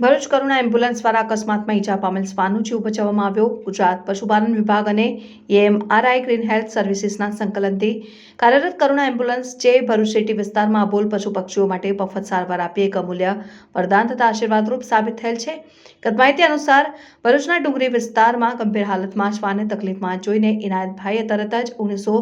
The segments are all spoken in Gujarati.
ભરૂચ કરુણા એમ્બ્યુલન્સ દ્વારા અકસ્માતમાં ઈજા પામેલ શ્વાનનો જીવ બચાવવામાં આવ્યો. ગુજરાત પશુપાલન વિભાગ અને એએમઆરઆઈ ગ્રીન હેલ્થ સર્વિસીસના સંકલનથી કાર્યરત કરુણા એમ્બ્યુલન્સ જે ભરૂચ સિટી વિસ્તારમાં અબોલ પશુ પક્ષીઓ માટે મફત સારવાર આપી એક અમૂલ્ય વરદાન તથા આશીર્વાદરૂપ સાબિત થયેલ છે. ગત માહિતી અનુસાર ભરૂચના ડુંગરી વિસ્તારમાં ગંભીર હાલતમાં શ્વાને તકલીફમાં જોઈને ઇનાયતભાઈએ તરત જ ઓગણીસો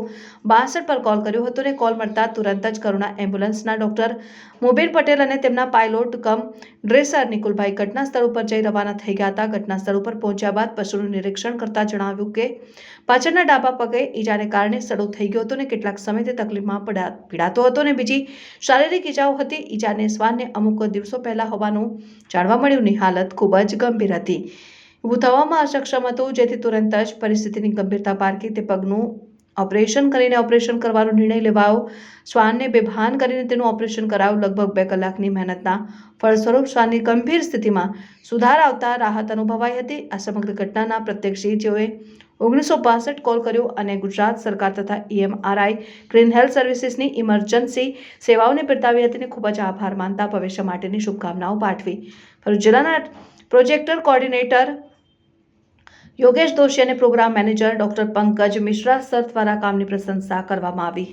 બાસઠ પર કોલ કર્યો હતો અને કોલ મળતા તુરંત જ કરુણા એમ્બ્યુલન્સના ડોક્ટર મોબીન પટેલ અને તેમના પાયલોટ કમ ડ્રેસર નિકુલભાઈ ઘટના સ્થળ ઉપર જઈ રવાના થઈ ગયા હતા. ઘટના સ્થળ ઉપર પહોંચ્યા બાદ પશુનું નિરીક્ષણ કરતા જણાવ્યું કે, પાછળના ડાબા પગે ઈજાને કારણે સડો થઈ ગયો હતો અને કેટલાક સમયથી તકલીફમાં પડ્યા પીડાતો હતો અને બીજી શારીરિક ઈજાઓ હતી. ઈજાને શ્વાનને અમુક દિવસો પહેલા હોવાનું જાણવા મળ્યું. ની હાલત ખૂબ જ ગંભીર હતી. ઊભું થવામાં અસક્ષમ હતું, જેથી તુરંત જ પરિસ્થિતિની ગંભીરતા પારખી તે પગનું ઓપરેશન કરીને ઓપરેશન કરવાનો નિર્ણય લેવાયો. શ્વાનને બેભાન કરીને તેનું ઓપરેશન કરાયું. લગભગ બે કલાકની મહેનતના ફળસ્વરૂપ શ્વાનની ગંભીર સ્થિતિમાં સુધાર આવતા રાહત અનુભવાઈ હતી. આ સમગ્ર ઘટનાના પ્રત્યક્ષી જેઓએ ઓગણીસો પાસઠ કોલ કર્યો અને ગુજરાત સરકાર તથા ઈએમઆરઆઈ ગ્રીન હેલ્થ સર્વિસીસની ઇમરજન્સી સેવાઓને બિરદાવી હતી અને ખૂબ જ આભાર માનતા ભવિષ્ય માટેની શુભકામનાઓ પાઠવી. ભરૂચ જિલ્લાના પ્રોજેક્ટર કોર્ડિનેટર યોગેશ દોશી અને programme manager doctor Pankaj Mishra sir દ્વારા કામની પ્રશંસા કરવામાં આવી.